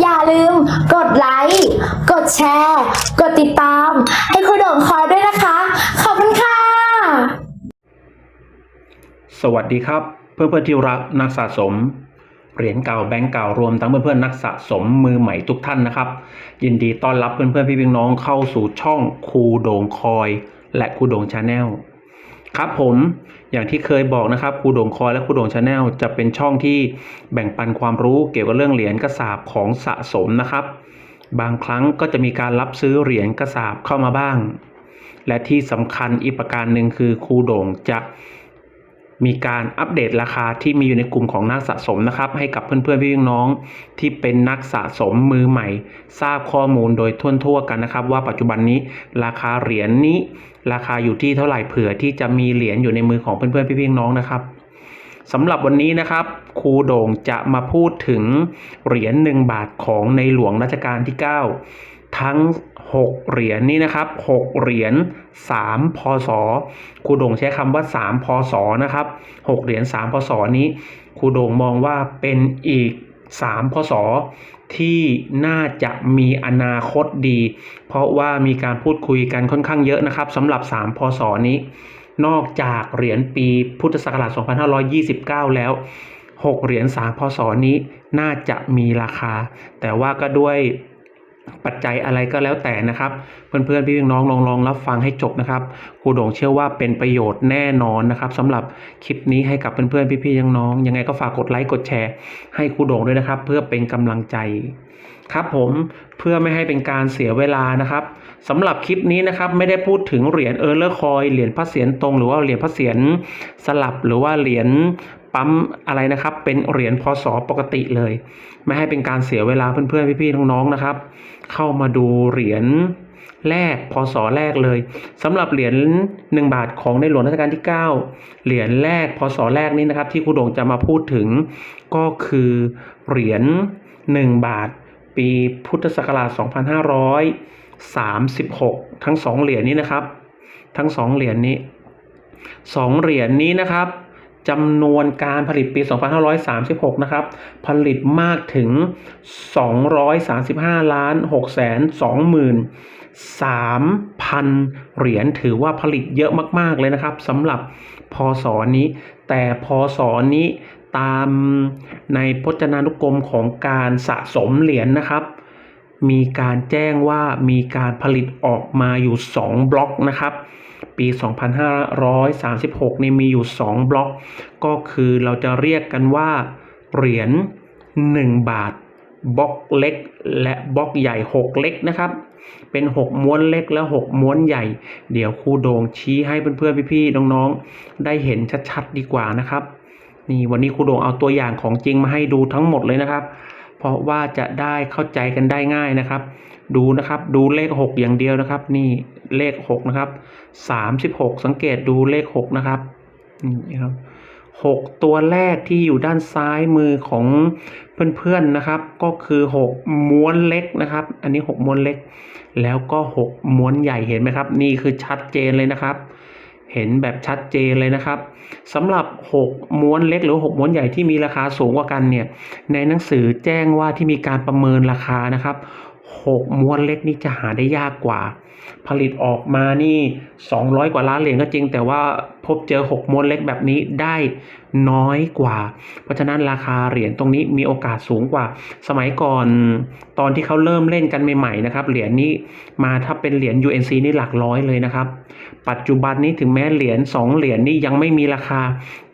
อย่าลืมกดไลค์ กดแชร์ กดติดตาม ให้ครูโด่งคอยด้วยนะคะ ขอบคุณค่ะ สวัสดีครับ เพื่อนเพื่อนที่รักนักสะสม เหรียญเก่าแบงก์เก่ารวมทั้งเพื่อนเพื่อนนักสะสมมือใหม่ทุกท่านนะครับ ยินดีต้อนรับเพื่อนเพื่อนพี่พี่น้องเข้าสู่ช่องครูโด่งคอย และครูโด่งชาแนล ครับผมอย่างที่เคยบอกนะครับครูโด่งคอยและครูโด่งชาแนลจะเป็นช่องที่แบ่งปันความรู้เกี่ยวกับเรื่องเหรียญกระสาบของสะสมนะครับ บางครั้งก็จะมีการรับซื้อเหรียญกระสาบเข้ามาบ้าง และที่สำคัญอีกประการหนึ่งคือครูโด่งจะ มีการอัปเดตราคาที่มีอยู่ในกลุ่มของนักสะสมนะครับ ให้กับเพื่อนๆพี่น้องที่เป็นนักสะสมมือใหม่ ทราบข้อมูลโดยทั่วๆกันนะครับ ว่าปัจจุบันนี้ราคาเหรียญนี้ ราคาอยู่ที่เท่าไหร่เผื่อที่จะมีเหรียญอยู่ในมือของเพื่อนๆพี่น้องนะครับสำหรับวันนี้นะครับครูโด่งจะมาพูดถึงเหรียญ1บาทของในหลวงรัชกาลที่ 9 ทั้ง 6 เหรียญนี้นะครับ 6 เหรียญ3พศครูโด่งใช้คำว่า 3พศนะครับ 6 เหรียญ3พศนี้ครูโด่งมองว่าเป็นอีก 3พศที่น่าจะมีอนาคตดี เพราะว่ามีการพูดคุยกันค่อนข้างเยอะนะครับสำหรับ 3พศนี้ นอกจากเหรียญปีพุทธศักราช 2529 แล้ว 6 เหรียญ3พศนี้น่าจะมีราคา แต่ว่าก็ด้วย ปัจจัยอะไรก็แล้วแต่นะครับ เพื่อนๆพี่น้องลองลองรับฟังให้จบนะครับครูโด่งเชื่อว่าเป็นประโยชน์แน่นอนนะครับสำหรับคลิปนี้ให้กับเพื่อนๆพี่ๆน้องยังไงก็ฝากกดไลค์กดแชร์ให้ครูโด่งด้วยนะครับ เพื่อเป็นกำลังใจครับผมเพื่อไม่ให้เป็นการเสียเวลานะครับสำหรับคลิปนี้นะครับไม่ได้พูดถึงเหรียญเออร์เลอร์คอยเหรียญพระเศียรตรง หรือว่าเหรียญพระเศียรสลับหรือว่าเหรียญ ปั๊มอะไรนะครับ เป็นเหรียญพศปกติเลย ไม่ให้เป็นการเสียเวลาเพื่อนๆพี่ๆน้องๆนะครับ เข้ามาดูเหรียญแรกพศแรกเลยสำหรับเหรียญ1 บาทของในหลวงรัชกาลที่ 9 เหรียญแรกพศแรกนี้นะครับ ที่ครูโด่งจะมาพูดถึงก็คือเหรียญ1 บาท ปีพุทธศักราช 2536 ทั้งสองเหรียญนี้นะครับ ทั้งสองเหรียญนี้สองเหรียญนี้นะครับ จำนวนการผลิตปี 2536 นะครับ ผลิตมากถึง 235 ล้าน6แสน23,000 เหรียญถือว่าผลิตเยอะมาก ๆ เลยนะครับสำหรับพศนี้ แต่พศนี้ตามในพจนานุกรมของการสะสมเหรียญนะครับ มีการแจ้งว่ามีการผลิตออกมาอยู่ 2 บล็อกนะครับ ปี 2536นี่มีอยู่ 2 บล็อก ก็คือเราจะเรียกกันว่า เหรียญ1 บาทบล็อกเล็กและบล็อกใหญ่ 6 เล็กนะครับ เป็น 6 ม้วนเล็กและ 6 ม้วนใหญ่ เดี๋ยวครูโด่งชี้ให้เพื่อนๆพี่ๆน้องๆ ได้เห็นชัดๆดีกว่านะครับ นี่วันนี้ครูโด่งเอาตัวอย่างของจริงมาให้ดูทั้งหมดเลยนะครับ เพราะว่าจะได้เข้าใจกันได้ง่ายนะครับ ดูนะครับดูเลข 6 อย่างเดียวนะครับ นี่เลข 6 นะครับ 36 สังเกตดูเลข 6 นะครับนี่ครับ6ตัวแรกที่อยู่ด้านซ้ายมือของเพื่อนๆนะครับ ก็คือ 6 ม้วนเล็กนะครับ อันนี้ 6 ม้วนเล็ก แล้วก็ 6 ม้วนใหญ่เห็นไหมครับ นี่คือชัดเจนเลยนะครับ เห็นแบบชัดเจนเลยนะครับสำหรับ 6 ม้วนเล็กหรือ 6 ม้วนใหญ่ที่มีราคาสูงกว่ากันเนี่ยในหนังสือแจ้งว่าที่มีการประเมินราคานะครับ 6 ม้วนเล็กนี่จะหาได้ยากกว่า ผลิตออกมานี่ 200 กว่าล้านเหรียญก็จริง แต่ว่าพบเจอ 6 ม้วนเล็กแบบนี้ได้น้อยกว่า เพราะฉะนั้นราคาเหรียญตรงนี้มีโอกาสสูงกว่า สมัยก่อนตอนที่เขาเริ่มเล่นกันใหม่ๆนะครับ เหรียญนี้มาถ้าเป็นเหรียญ UNC นี่หลักร้อยเลยนะครับ ปัจจุบันนี้ถึงแม้เหรียญ2เหรียญนี่ยังไม่มีราคา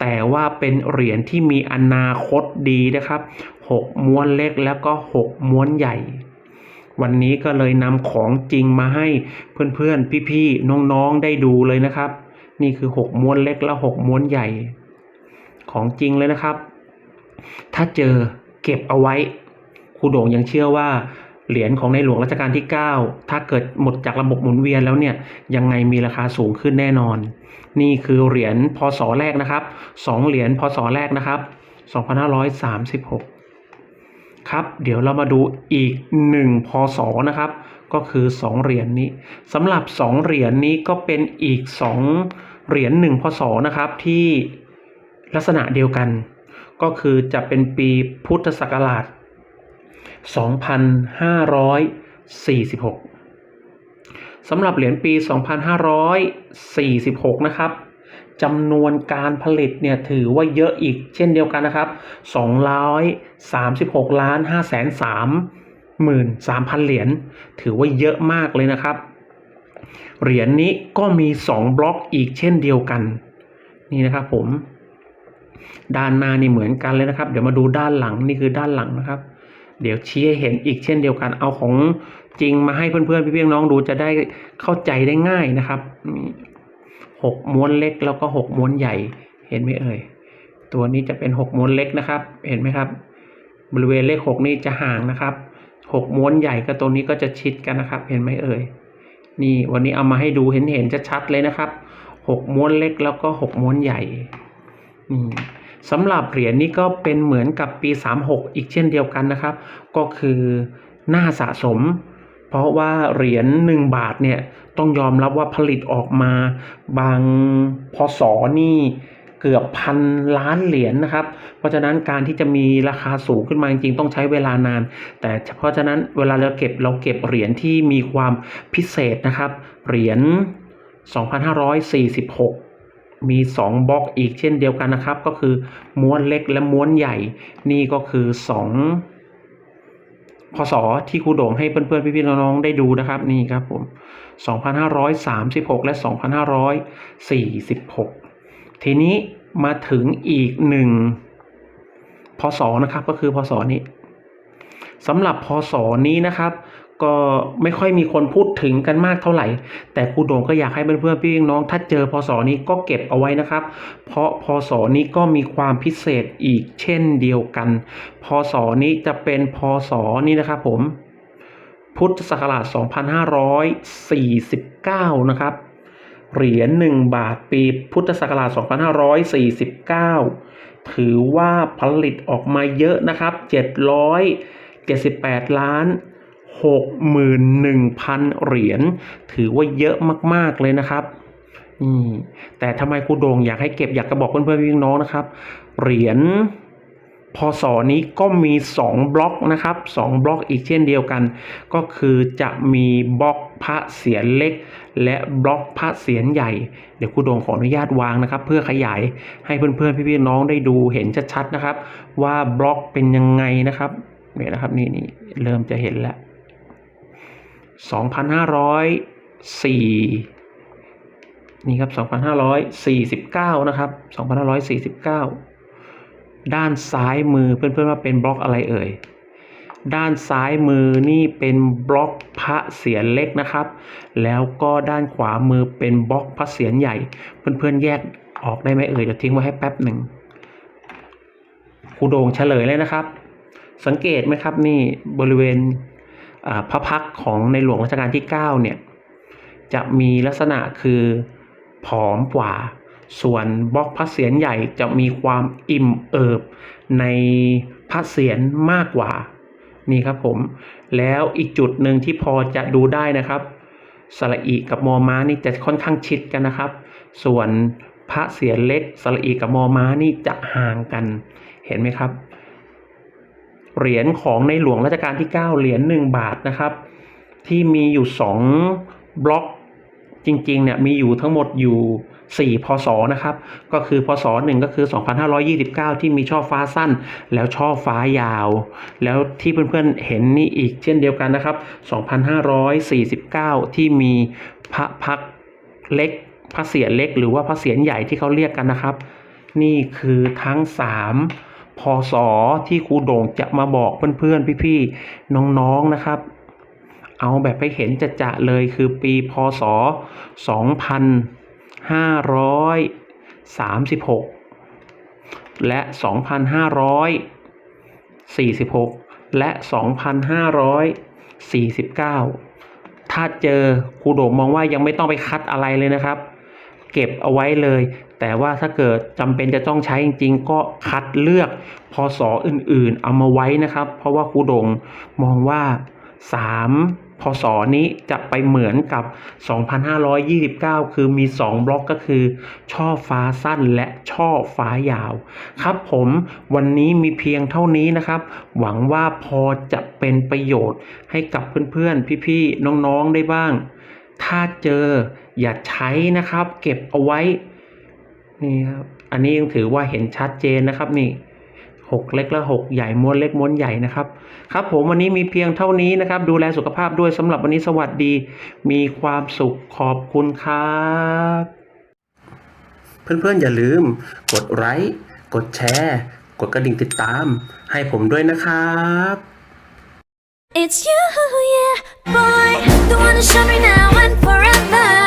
แต่ว่าเป็นเหรียญที่มีอนาคตดีนะครับ 6 ม้วนเล็กแล้วก็ 6 ม้วนใหญ่ วันนี้ก็เลยนำของจริงมาให้เพื่อนๆ พี่ๆ น้องๆ ได้ดูเลยนะครับ นี่คือ 6 ม้วนเล็กและ 6 ม้วนใหญ่ ของจริงเลยนะครับ ถ้าเจอเก็บเอาไว้ครูโด่งยังเชื่อว่าเหรียญของในหลวงรัชกาลที่ 9 ถ้าเกิดหมดจากระบบหมุนเวียนแล้วเนี่ย ยังไงมีราคาสูงขึ้นแน่นอน นี่คือเหรียญพศแรกนะครับสองเหรียญพศแรกนะครับ 2536 ครับ เดี๋ยวเรามาดูอีก 1 พศนะครับ ก็คือ 2 เหรียญนี้สำหรับ 2 เหรียญนี้ก็เป็นอีก 2 เหรียญ1พศนะครับที่ลักษณะเดียวกัน ก็คือจะเป็นปีพุทธศักราช 2546สำหรับเหรียญปี 2546 นะครับ จำนวนการผลิตเนี่ยถือว่าเยอะอีกเช่นเดียวกันนะครับ236ล้าน5แสน3หมื่น3,000เหรียญถือว่าเยอะมากเลยนะครับ เหรียญนี้ก็มี 2 บล็อกอีกเช่นเดียวกัน นี่นะครับผม ด้านหน้านี่เหมือนกันเลยนะครับ เดี๋ยวมาดูด้านหลังนี่คือด้านหลังนะครับ เดี๋ยวชี้ให้เห็นอีกเช่นเดียวกัน เอาของจริงมาให้เพื่อนๆพี่ๆน้องดูจะได้เข้าใจได้ง่ายนะครับ นี่หกม้วนเล็กแล้วก็หกม้วนใหญ่ เห็นไหมเอ่ย ตัวนี้จะเป็นหกม้วนเล็กนะครับ เห็นไหมครับ บริเวณเลขหกนี่จะห่างนะครับหกม้วนใหญ่กับตัวนี้ก็จะชิดกันนะครับ เห็นไหมเอ่ย นี่วันนี้เอามาให้ดูเห็นเห็นชัดๆเลยนะครับหกม้วนเล็กแล้วก็หกม้วนใหญ่นี่สำหรับเหรียญนี้ก็เป็นเหมือนกับปี 36 อีกเช่นเดียวกันนะครับ ก็คือหน้าสะสม เพราะว่าเหรียญ1บาทเนี่ยต้องยอมรับว่าผลิตออกมาบางพศนี่เกือบพันล้านเหรียญนะครับ เพราะฉะนั้นการที่จะมีราคาสูงขึ้นมาจริงๆต้องใช้เวลานาน แต่เพราะฉะนั้นเวลาเราเก็บเราเก็บเหรียญที่มีความพิเศษนะครับ เหรียญ 2546มี2บล็อกอีกเช่นเดียวกันนะครับ ก็คือม้วนเล็กและม้วนใหญ่ นี่ก็คือ 2 พศที่ครูโด่งให้เพื่อนๆพี่ๆน้องๆได้ดูนะครับนี่ครับผม 2536 และ 2546 ทีนี้มาถึงอีกหนึ่งพศนะครับก็คือพศนี้สำหรับพศนี้นะครับ ก็ไม่ค่อยมีคนพูดถึงกันมากเท่าไหร่ แต่ครูโด่งก็อยากให้เพื่อนๆพี่น้องถ้าเจอพศนี้ก็เก็บเอาไว้นะครับ เพราะพศนี้ก็มีความพิเศษอีกเช่นเดียวกัน พศนี้จะเป็นพศนี้นะครับผม พุทธศักราช 2549 นะครับ เหรียญ1บาทปีพุทธศักราช 2549 ถือว่าผลิตออกมาเยอะนะครับ 778 ล้าน 61,000 เหรียญถือว่าเยอะมาก ๆ เลยนะครับนี่แต่ทำไมครูโด่งอยากให้เก็บอยากจะบอกเพื่อนๆพี่น้องนะครับ เหรียญพศนี้ก็มี 2 บล็อกนะครับ2บล็อกอีกเช่นเดียวกัน ก็คือจะมีบล็อกพระเสียรเล็ก และบล็อกพระเสียรใหญ่ เดี๋ยวครูโด่งขออนุญาตวางนะครับ เพื่อขยายให้เพื่อนๆพี่ๆน้องได้ดูเห็นชัดๆนะครับ ว่าบล็อกเป็นยังไงนะครับเนี่ยนะครับนี่นี่เริ่มจะเห็นแล้ว 2,504 นี่ครับ 2,549 นะครับ 2,549 ด้านซ้ายมือเพื่อนๆว่าเป็นบล็อกอะไรเอ่ย ด้านซ้ายมือนี่เป็นบล็อกพระเสียรเล็กนะครับ แล้วก็ด้านขวามือเป็นบล็อกพระเสียรใหญ่ เพื่อนๆแยกออกได้ไหมเอ่ย เดี๋ยวทิ้งไว้ให้แป๊บหนึ่งครูโด่งเฉลยเลยนะครับ สังเกตไหมครับนี่บริเวณ พระพักของในหลวงรัชกาลที่ 9 เนี่ย จะมีลักษณะคือผอมกว่า ส่วนบล็อกพระเศียรใหญ่จะมีความอิ่มเอิบในพระเศียรมากกว่า นี่ครับผม แล้วอีกจุดหนึ่งที่พอจะดูได้นะครับสระอีกับมอม้านี่จะค่อนข้างชิดกันนะครับ ส่วนพระเศียรเล็กสระอีกับมอม้านี่จะห่างกัน เห็นไหมครับ เหรียญของในหลวงรัชกาลที่ 9 เหรียญ1บาทนะครับ ที่มีอยู่ 2 บล็อกจริงๆเนี่ยมีอยู่ทั้งหมดอยู่ 4 พศนะครับ ก็คือพศ1ก็คือ 2529 ที่มีช่อฟ้าสั้น แล้วช่อฟ้ายาว แล้วที่เพื่อนๆเห็นนี่อีกเช่นเดียวกันนะครับ 2549 ที่มีพระพักเล็กพระเศียรเล็ก หรือว่าพระเศียรใหญ่ที่เขาเรียกกันนะครับ นี่คือทั้ง 3 พศที่ครูโด่งจะมาบอกเพื่อนๆ พี่ๆ น้องๆนะครับ เอาแบบไปเห็นจะจะๆเลยคือปีพศ 2536 และ 2546 และ 2549 ถ้าเจอครูโด่งมองว่ายังไม่ต้องไปคัดอะไรเลยนะครับ เก็บเอาไว้เลย แต่ว่าถ้าเกิดจำเป็นจะต้องใช้จริงๆ ก็คัดเลือกพศอื่นๆ เอามาไว้นะครับ เพราะว่าครูดงมองว่าพศนี้จะไปเหมือนกับ 2529 คือมี 2 บล็อกก็คือ ช่อฟ้าสั้นและช่อฟ้ายาว ครับผมวันนี้มีเพียงเท่านี้นะครับ หวังว่าพอจะเป็นประโยชน์ให้กับเพื่อนๆ พี่ๆ น้องๆ ได้บ้าง ถ้าเจออย่าใช้นะครับ เก็บเอาไว้นี่ครับอันนี้ยังถือว่าเห็นชัดเจนนะครับนี่หกเล็กและหกใหญ่ม้วนเล็กม้วนใหญ่นะครับ ครับผมวันนี้มีเพียงเท่านี้นะครับ ดูแลสุขภาพด้วยสำหรับวันนี้สวัสดี มีความสุขขอบคุณครับ เพื่อนๆอย่าลืม กดไลค์กดแชร์ กดกระดิ่งติดตาม ให้ผมด้วยนะครับ It's you, yeah, boy, the one to show me now and forever.